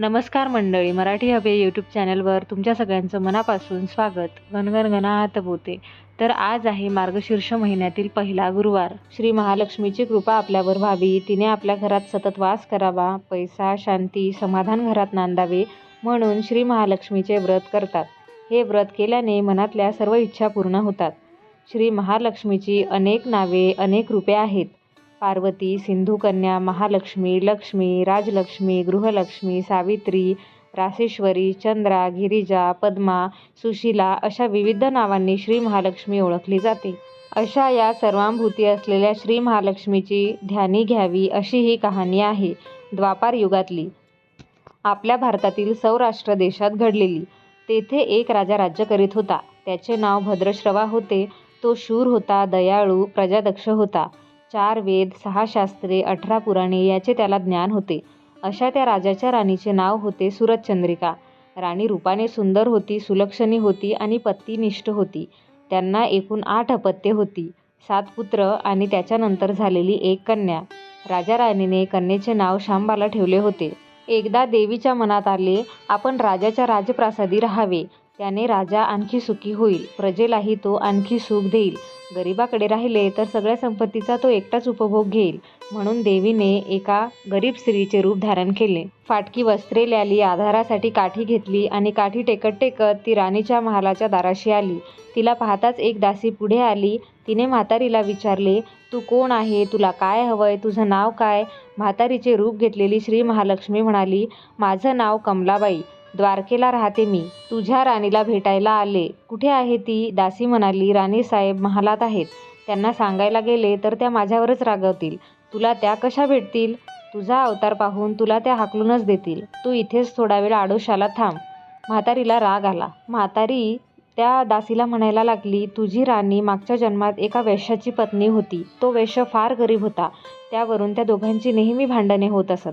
नमस्कार मंडळी मराठी हवे यूट्यूब चॅनलवर तुमच्या सगळ्यांचं मनापासून स्वागत. गणगण गणात बोते. तर आज आहे मार्गशीर्ष महिन्यातील पहिला गुरुवार. श्री महालक्ष्मीची कृपा आपल्यावर व्हावी. तिने आपल्या घरात सतत वास करावा पैसा शांती समाधान घरात नांदावे म्हणून श्री महालक्ष्मीचे व्रत करतात. हे व्रत केल्याने मनातल्या सर्व इच्छा पूर्ण होतात. श्री महालक्ष्मीची अनेक नावे अनेक रूपे आहेत. पार्वती सिंधुकन्या महालक्ष्मी लक्ष्मी राजलक्ष्मी गृहलक्ष्मी सावित्री रासेश्वरी चंद्रा गिरिजा पद्मा सुशीला अशा विविध नावांनी श्री महालक्ष्मी ओळखली जाते. अशा या सर्वांभूती असलेल्या श्री महालक्ष्मीची ध्यानी घ्यावी अशी ही कहाणी आहे द्वापार युगातली. आपल्या भारतातील सौराष्ट्र देशात घडलेली. तेथे एक राजा राज्य करीत होता. त्याचे नाव भद्रश्रवा होते. तो शूर होता दयाळू प्रजादक्ष होता. चार वेद सहा शास्त्रे अठरा पुराणे याचे त्याला ज्ञान होते. अशा त्या राजाच्या राणीचे नाव होते सुरतचंद्रिका राणी रूपाने सुंदर होती सुलक्षणी होती आणि पत्नीनिष्ठ होती. त्यांना एकूण आठ अपत्ये होती. सात पुत्र आणि त्याच्यानंतर झालेली एक कन्या. राजा राणीने कन्येचे नाव शांबाला ठेवले होते. एकदा देवीच्या मनात आले आपण राजाच्या राजप्रासादी राहावे. त्याने राजा आणखी सुखी होईल. प्रजेलाही तो आणखी सुख देईल. गरिबाकडे राहिले तर सगळ्या संपत्तीचा तो एकटाच उपभोग घेईल. म्हणून देवीने एका गरीब स्त्रीचे रूप धारण केले. फाटकी वस्त्रे ल्याली आधारासाठी काठी घेतली आणि काठी टेकत टेकत ती राणीच्या महालाच्या दाराशी आली. तिला पाहताच एक दासी पुढे आली. तिने म्हातारीला विचारले तू कोण आहे? तुला काय हवंय? तुझं नाव काय? म्हातारीचे रूप घेतलेली श्री महालक्ष्मी म्हणाली माझं नाव कमलाबाई. द्वारकेला राहते मी. तुझ्या राणीला भेटायला आले. कुठे आहे ती? दासी म्हणाली राणीसाहेब महालात आहेत. त्यांना सांगायला गेले तर त्या माझ्यावरच रागवतील. तुला त्या कशा भेटतील? तुझा अवतार पाहून तुला त्या हाकलूनच देतील. तू इथेच थोडा वेळ आडोशाला थांब. म्हातारीला राग आला. म्हातारी त्या दासीला म्हणायला लागली तुझी राणी मागच्या जन्मात एका वेश्याची पत्नी होती. तो वेश्य फार गरीब होता. त्यावरून त्या दोघांची नेहमी भांडणे होत असत.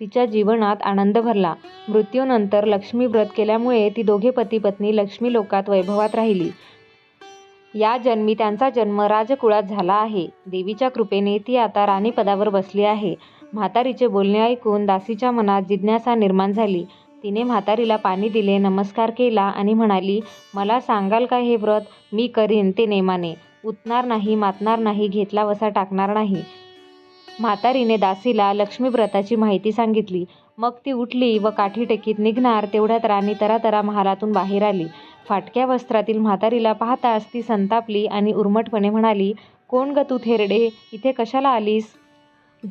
तिच्या जीवनात आनंद भरला. मृत्यूनंतर लक्ष्मी व्रत केल्यामुळे ती दोघे पती पत्नी लक्ष्मी लोकात वैभवात राहिली. या जन्मी त्यांचा जन्म राजकुळात झाला आहे. देवीच्या कृपेने ती आता राणीपदावर बसली आहे. म्हातारीचे बोलणे ऐकून दासीच्या मनात जिज्ञासा निर्माण झाली. तिने म्हातारीला पाणी दिले नमस्कार केला आणि म्हणाली मला सांगाल का हे व्रत? मी करीन ते नेमाने. उतणार नाही मातणार नाही घेतला वसा टाकणार नाही. म्हातारीने दासीला लक्ष्मी व्रताची माहिती सांगितली. मग ती उठली व काठी टेकीत निघणार तेवढ्यात राणी तरातरा महालातून बाहेर आली. फाटक्या वस्त्रातील म्हातारीला पाहताच ती संतापली आणि उर्मटपणे म्हणाली कोण ग तू थेरडे? इथे कशाला आलीस?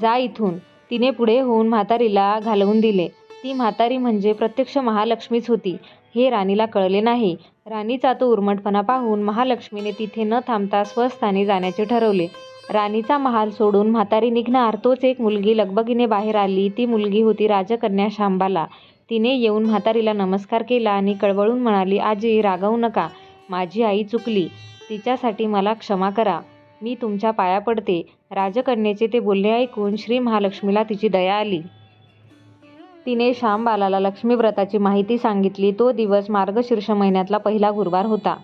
जा इथून. तिने पुढे होऊन म्हातारीला घालवून दिले. ती म्हातारी म्हणजे प्रत्यक्ष महालक्ष्मीच होती. हे राणीला कळले नाही. राणीचा तो उर्मटपणा पाहून महालक्ष्मीने तिथे न थांबता स्वस्थानी जाण्याचे ठरवले. राणीचा महाल सोडून म्हातारी निघणार तोच एक मुलगी लगबगीने बाहेर आली. ती मुलगी होती राजकन्या शांबाला. तिने येऊन म्हातारीला नमस्कार केला आणि कळवळून म्हणाली आजी रागवू नका. माझी आई चुकली. तिच्यासाठी मला क्षमा करा. मी तुमच्या पाया पडते. राजकन्येचे ते बोलणे ऐकून श्री महालक्ष्मीला तिची दया आली. तिने श्यामबालाला लक्ष्मी व्रताची माहिती सांगितली. तो दिवस मार्गशीर्ष महिन्यातला पहिला गुरुवार होता.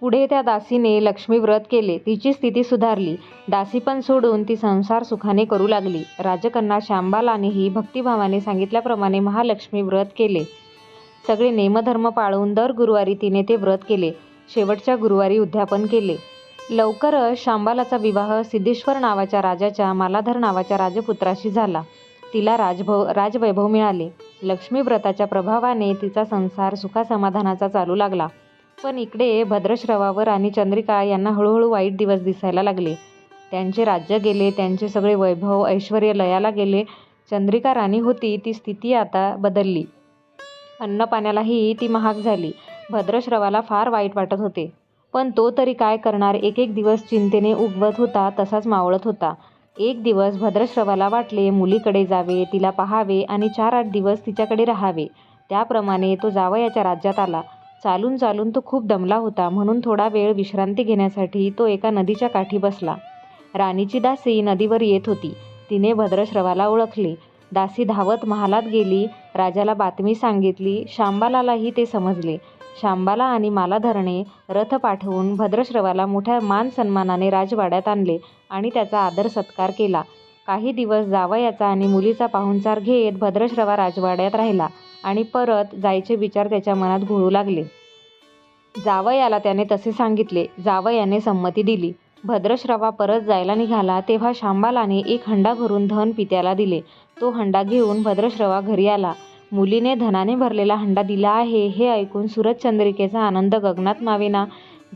पुढे त्या दासीने लक्ष्मी व्रत केले. तिची स्थिती सुधारली. दासी पण सोडून ती संसार सुखाने करू लागली. राजकन्या श्यामबालानेही भक्तिभावाने सांगितल्याप्रमाणे महालक्ष्मी व्रत केले. सगळे नेमधर्म पाळून दर गुरुवारी तिने ते व्रत केले. शेवटच्या गुरुवारी उद्यापन केले. लवकरच शांबालाचा विवाह सिद्धेश्वर नावाच्या राजाच्या मालाधर नावाच्या राजपुत्राशी झाला. तिला राजभव राजवैभव मिळाले. लक्ष्मी व्रताच्या प्रभावाने तिचा संसार सुखासमाधानाचा चालू लागला. पण इकडे भद्रश्रवावर आणि चंद्रिका यांना हळूहळू वाईट दिवस दिसायला लागले. त्यांचे राज्य गेले त्यांचे सगळे वैभव ऐश्वर लयाला गेले. चंद्रिका राणी होती ती स्थिती आता बदलली. अन्नपाण्यालाही ती महाग झाली. भद्रश्रवाला फार वाईट वाटत होते. पण तो तरी काय करणार? एक एक दिवस चिंतेने उगवत होता तसाच मावळत होता. एक दिवस भद्रश्रवाला वाटले मुलीकडे जावे तिला पाहावे आणि चार आठ दिवस तिच्याकडे राहावे. त्याप्रमाणे तो जावयाच्या राज्यात आला. चालून चालून तो खूप दमला होता म्हणून थोडा वेळ विश्रांती घेण्यासाठी तो एका नदीच्या काठी बसला. राणीची दासी नदीवर येत होती. तिने भद्रश्रवाला ओळखले. दासी धावत महालात गेली राजाला बातमी सांगितली शांबालालाही ते समजले. शांबाला आणि मालाधरने रथ पाठवून भद्रश्रवाला मोठ्या मान सन्मानाने राजवाड्यात आणले आणि त्याचा आदर सत्कार केला. काही दिवस जावयाचा आणि मुलीचा पाहुणचार घेत भद्रश्रवा राजवाड्यात राहिला आणि परत जायचे विचार त्याच्या मनात घोळू लागले. जावयाला त्याने तसे सांगितले जावयाने संमती दिली. भद्रश्रवा परत जायला निघाला तेव्हा शांबालाने एक हंडा भरून धन पित्याला दिले. तो हंडा घेऊन भद्रश्रवा घरी आला. मुलीने धनाने भरलेला हंडा दिला आहे. हे ऐकून सूरजचंद्रिकेचा आनंद गगनात मावेना.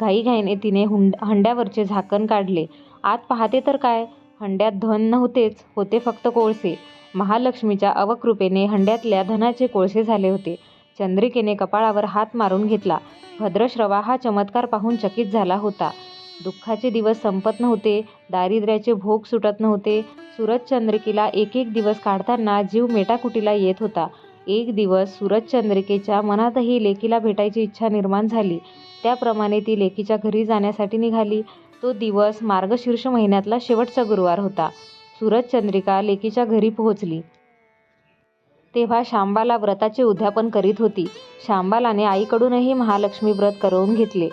घाईघाईने तिने हुंड हंड्यावरचे झाकण काढले. आत पाहते तर काय? हंड्यात धन नव्हतेच होते फक्त कोळसे. महालक्ष्मीच्या अवकृपेने हंड्यातल्या धनाचे कोळसे झाले होते. चंद्रिकेने कपाळावर हात मारून घेतला. भद्रश्रवा हा चमत्कार पाहून चकित झाला होता. दुःखाचे दिवस संपत नव्हते दारिद्र्याचे भोग सुटत नव्हते. सूरजचंद्रिकेला एक एक दिवस काढताना जीव मेटाकुटीला येत होता. एक दिवस सूरजचंद्रिकेच्या मनातही लेकीला भेटायची इच्छा निर्माण झाली. त्याप्रमाणे ती लेकीच्या घरी जाण्यासाठी निघाली. तो दिवस मार्गशीर्ष महिन्यातला शेवटचा गुरुवार होता. सूरजचंद्रिका लेकीच्या घरी पोहोचली. तेव्हा शांबाला व्रताचे उद्यापन करीत होती. शांबालाने आईकडूनही महालक्ष्मी व्रत करवून घेतले.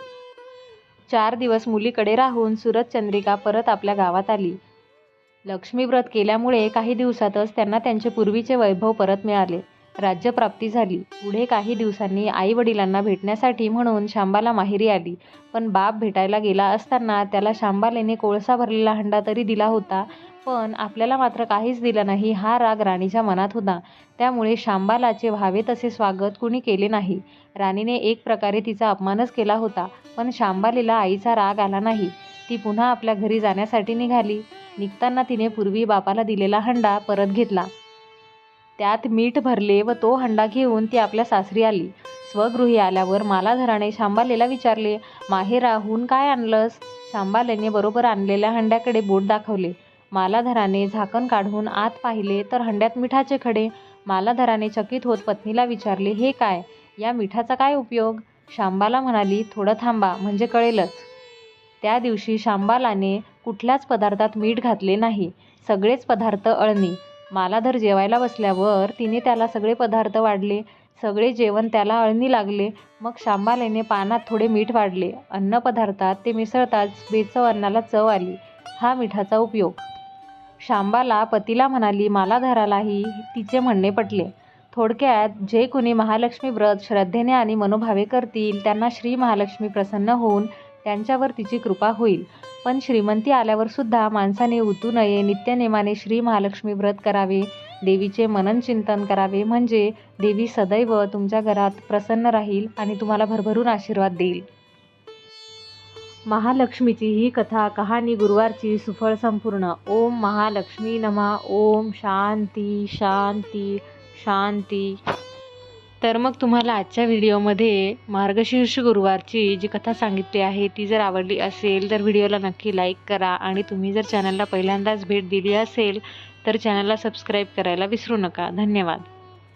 चार दिवस मुलीकडे राहून सूरजचंद्रिका परत आपल्या गावात आली. लक्ष्मी व्रत केल्यामुळे काही दिवसातच त्यांना त्यांचे पूर्वीचे वैभव परत मिळाले. राज्यप्राप्ती झाली. पुढे काही दिवसांनी आई वडिलांना भेटण्यासाठी म्हणून शांबाला माहेरी आली. पण बाप भेटायला गेला असताना त्याला शांबालेने कोळसा भरलेला हंडा तरी दिला होता. पण आपल्याला मात्र काहीच दिलं नाही हा राग राणीच्या मनात होता. त्यामुळे शांबालाचे व्हावे तसे स्वागत कुणी केले नाही. राणीने एक प्रकारे तिचा अपमानच केला होता. पण शांबालीला आईचा राग आला नाही. ती पुन्हा आपल्या घरी जाण्यासाठी निघाली. निघताना तिने पूर्वी बापाला दिलेला हंडा परत घेतला. त्यात मीठ भरले व तो हंडा घेऊन ती आपल्या सासरी आली. स्वगृही आल्यावर मालाधराने शांबालेला विचारले माहेराहून काय आणलंस? शांबालेने बरोबर आणलेल्या हंड्याकडे बोट दाखवले. मालाधराने झाकण काढून आत पाहिले तर हंड्यात मिठाचे खडे. मालाधराने चकित होत पत्नीला विचारले हे काय? या मिठाचा काय उपयोग? शांबाला म्हणाली थोडं थांबा म्हणजे कळेलच. त्या दिवशी शांबालाने कुठल्याच पदार्थात मीठ घातले नाही. सगळेच पदार्थ अळणी. मालाधर जेवायला बसल्यावर तिने त्याला सगळे पदार्थ वाढले सगळे जेवण त्याला अळणी लागले. मग शांबालेने पानात थोडे मीठ वाढले. अन्नपदार्थात ते मिसळताच बेचव अन्नाला चव आली. हा मिठाचा उपयोग. शांबाला पतीला म्हणाली मालाधरालाही तिचे म्हणणे पटले. थोडक्यात जे कोणी महालक्ष्मी व्रत श्रद्धेने आणि मनोभावे करतील त्यांना श्री महालक्ष्मी प्रसन्न होऊन त्यांच्यावर तिची कृपा होईल. पण श्रीमंती आल्यावर सुद्धा माणसाने उतू नये नित्यनेमाने श्री महालक्ष्मी व्रत करावे देवीचे मनन चिंतन करावे म्हणजे देवी सदैव तुमच्या घरात प्रसन्न राहील आणि तुम्हाला भरभरून आशीर्वाद देईल. महालक्ष्मीची ही कथा कहाणी गुरुवारची सुफळ संपूर्ण. ओम महालक्ष्मी नमा. ओम शांती शांती शांती. तर मग तुम्हाला आजच्या व्हिडिओमध्ये मार्गशीर्ष गुरुवारची जी कथा सांगितली आहे ती जर आवडली असेल तर व्हिडिओला नक्की लाईक करा आणि तुम्ही जर चॅनलला पहिल्यांदाच भेट दिली असेल तर चॅनलला सबस्क्राईब करायला विसरू नका. धन्यवाद.